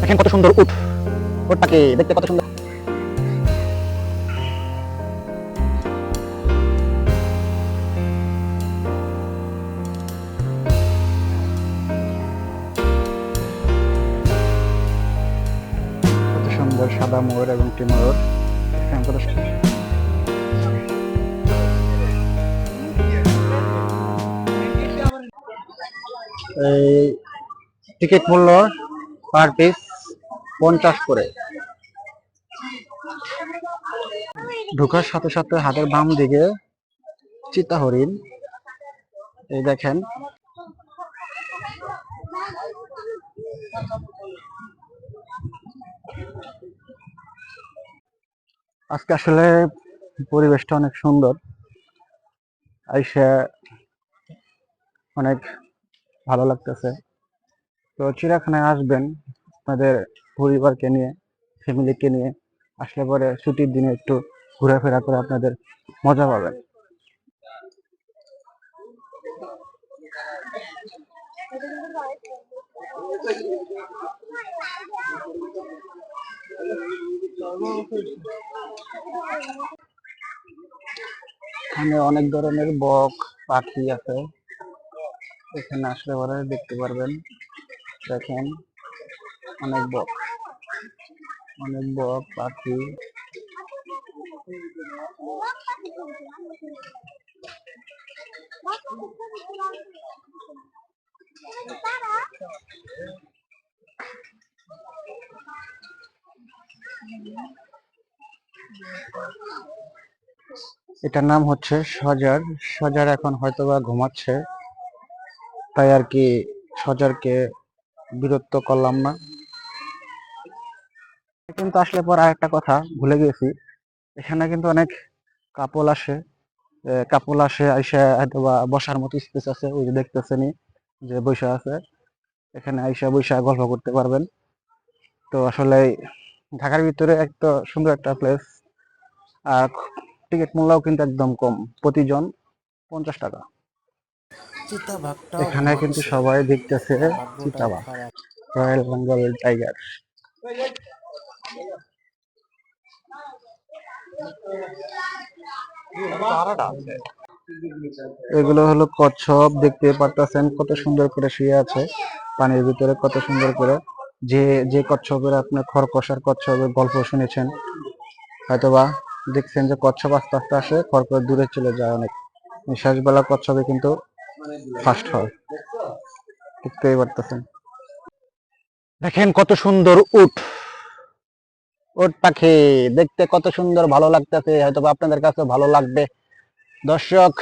দেখেন কত সুন্দর উঠ। উঠটাকে দেখতে কত সুন্দর। সাদা ময়ূর এবং টি ময়ূর। এই টিকিট মূল্য পার পিস পঞ্চাশ করে। ঢোকার সাথে সাথে হাতের বাম দিকে চিতা হরিণ এই দেখেন। আজকে আসলে পরিবেশটা অনেক সুন্দর। আইসা অনেক ভালো লাগতেছে। তো চিড়িয়াখানায় আসবেন, আপনাদের পরিবারকে নিয়ে ফ্যামিলিকে নিয়ে আসলে পরে ছুটির দিনে একটু ঘোরাফেরা করে আপনাদের মজা পাবেন। এখানে অনেক ধরনের বক, পাখি আছে। এখানে আসলে পরে দেখতে পারবেন, দেখেন, অনেক বক। অনেক বক, পাখি। এটার নাম হচ্ছে সজার। সজার এখন হয়তোবা ঘুমাচ্ছে। তাই আর কি সজারকে বিরক্ত করলাম না। কিন্তু আসলে পর আরেকটা কথা ভুলে গেছি। এখানে কিন্তু অনেক কাপল আসে কাপল আসে আইসা হয়তোবা বসার মতো স্পেস আছে, ওই যে দেখতেছেনি যে বৈশা আছে। এখানে আইসা বৈশা গল্প করতে পারবেন। তো আসলে ঢাকার ভিতরে এক তো সুন্দর একটা প্লেস আর টিকিট মূল্যও কিন্তু একদম কম, প্রতিজন পঞ্চাশ টাকা। এখানে কিন্তু সবাই দেখতেছে চিতাবাঘ রয়্যাল বেঙ্গল টাইগার এগুলো হলো কচ্ছপ, দেখতে পারতেছেন কত সুন্দর করে শুয়ে আছে পানির ভিতরে, কত সুন্দর করে। যে যে কচ্ছপের আপনি খরকষার কচ্ছপের গল্প শুনেছেন, হয়তোবা দেখছেন যে কচ্ছপ আস্তে আস্তে আসে খরকর দূরে চলে যায় অনেক। নিঃশ্বাস বেলা কচ্ছপে কিন্তু ফাস্ট হয়। দেখতেই পারতেছেন। দেখেন কত সুন্দর উট উট পাখি, দেখতে কত সুন্দর, ভালো লাগতেছে হয়তো আপনাদের কাছে ভালো লাগবে। দর্শক,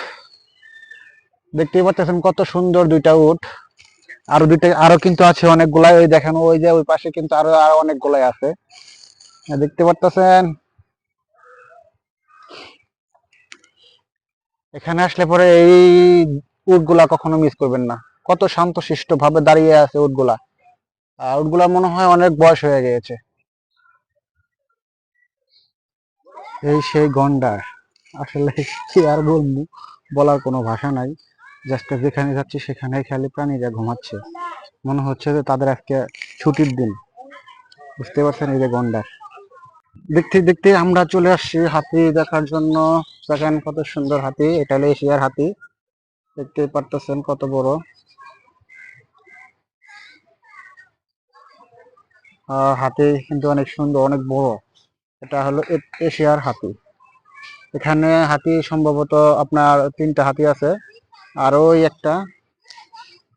দেখতেই পাচ্ছেন কত সুন্দর দুইটা উট। আরও দুইটা, আরও কিন্তু আছে অনেকগুলাই ওই দেখেন, ওই যে ওই পাশে কিন্তু আরও আরও অনেকগুলাই আছে। দেখতে পারতেছেন এখানে আসলে পরে এই উটগুলা কখনো মিস করবেন না। কত শান্তশিষ্ট ভাবে দাঁড়িয়ে আছে উটগুলা। আর উটগুলা মনে হয় অনেক বয়স হয়ে গিয়েছে। এই সেই গন্ডার। আসলে কি আর বলব? বলার কোনো ভাষা নাই। জাস্ট যেখানে যাচ্ছি সেখানে খালি প্রাণীরা ঘুমাচ্ছে। মনে হচ্ছে যে তাদের আজকে ছুটির দিন। বুঝতে পারছেন এই যে গন্ডার। দেখতে দেখতে আমরা চলে আসছি হাতি দেখার জন্য। দেখেন কত সুন্দর হাতি। এটা হলো এশিয়ার হাতি। দেখতে পারতেছেন কত বড়। হাতি কিন্তু অনেক সুন্দর, অনেক বড়। এটা হলো এশিয়ার হাতি। এখানে হাতি সম্ভবত আপনার তিনটা হাতি আছে, আর ওই একটা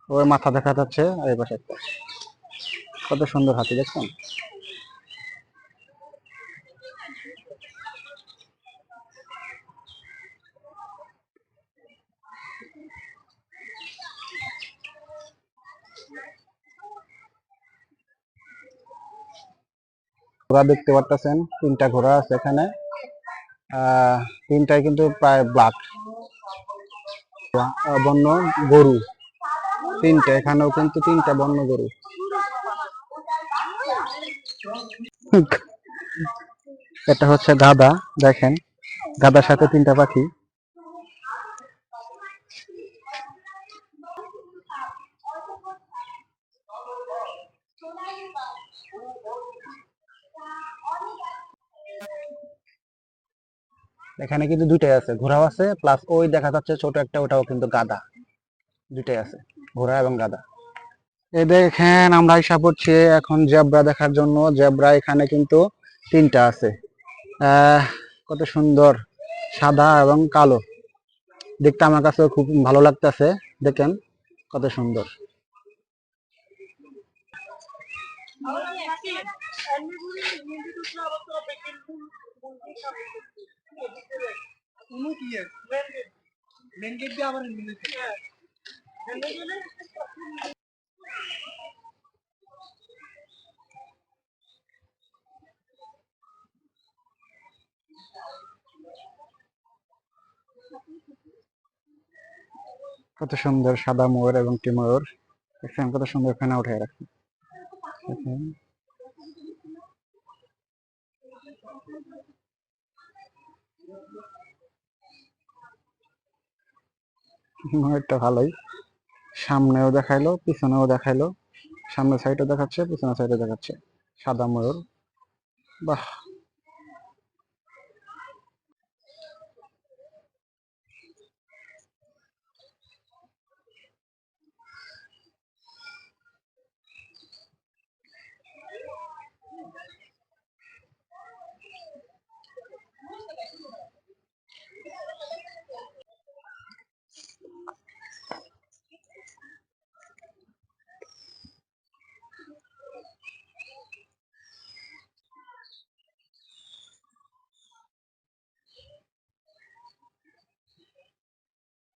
ওই মাথা দেখা যাচ্ছে এই পাশে একটা। কত সুন্দর হাতি, দেখছেন? ঘোড়া দেখতে পারতেছেন, তিনটা ঘোড়া আছে এখানে। তিনটাই কিন্তু প্রায় ব্লাক বন্য গরু। তিনটা, এখানেও কিন্তু তিনটা বন্য গরু। এটা হচ্ছে গাদা দেখেন। গাদার সাথে তিনটা পাখি। এখানে কিন্তু দুইটাই আছে, ঘোড়াও আছে প্লাস ওই দেখা যাচ্ছে ছোট একটা, ওটাও কিন্তু গাদা দুইটাই আছে, ঘোড়া এবং গাদা এই দেখেন, আমরা আশা করছি এখন জেব্রা দেখার জন্য। জেব্রা এখানে কিন্তু তিনটা আছে। কত সুন্দর, সাদা এবং কালো। দেখতে আমার কাছে খুব ভালো লাগতেছে, দেখেন কত সুন্দর। গেট দিয়ে আবার কত সুন্দর সাদা ময়ূর এবং টি ময়ূর দেখছেন, কত সুন্দর ফেনা উঠে রাখছে। ময়ূরটা ভালোই। সামনেও দেখাইলো, পিছনেও দেখাইলো। সামনের সাইডও দেখাচ্ছে, পিছনের সাইডও দেখাচ্ছে। সাদা ময়ূর। বাহ!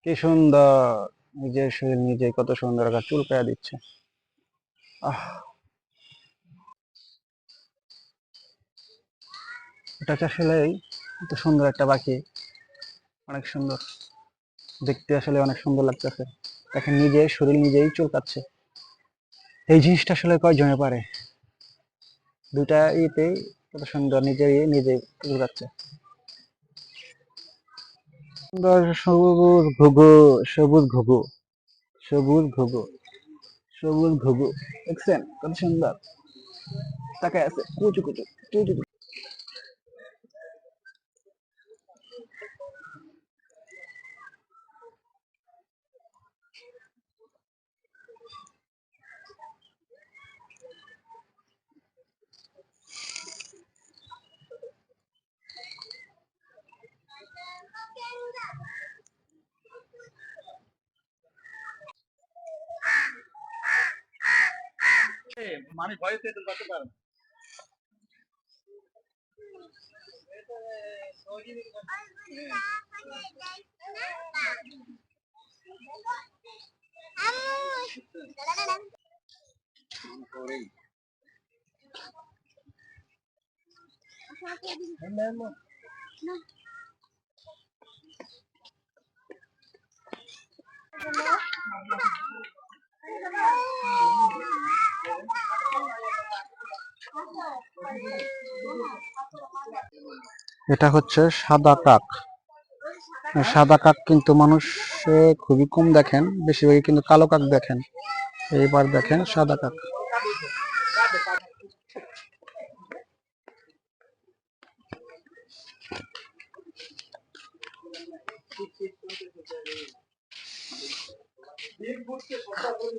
কি সুন্দর, নিজের শরীর নিজে কত সুন্দর একটা চুল পেয়ে দিচ্ছে। আহ। এটা আসলে এত সুন্দর একটা পাখি, অনেক সুন্দর। দেখতে আসলে অনেক সুন্দর লাগতেছে। দেখেন নিজে শরীর নিজেই চুলকাচ্ছে। এই জিনিসটা আসলে কয়জনে পারে? দুইটা ইতেই কত সুন্দর নিজের ইয়ে নিজে চুলকাচ্ছে। সুন্দর সবুজ ঘুঘু সবুজ ঘুঘু সবুজ ঘুঘু সবুজ ঘুঘু। দেখছেন কত সুন্দর? তাকায় আছে, কুচু কুচু কুচু কুচু। মানে ভয়ে পেতে করতে পারে না। এটা হচ্ছে সাদা কাক সাদা কাক কিন্তু মানুষ খুবই কম দেখেন, বেশিরভাগই কিন্তু কালো কাক দেখেন এইবার দেখেন সাদা কাক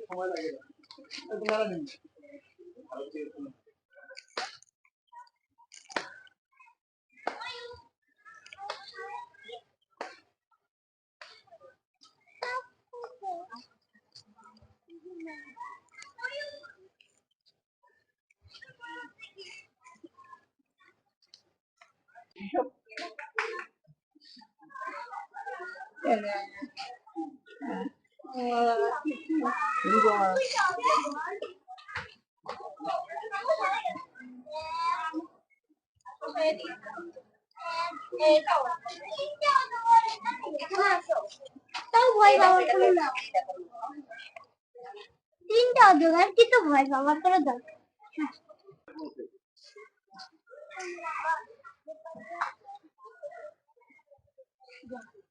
সময় লাগে না। এত ভালো নেই। তাও ভয় পাওয়ার কোনো না তিনটা অজগার কি তো ভয় পাওয়ার কোনো দরকার Yeah.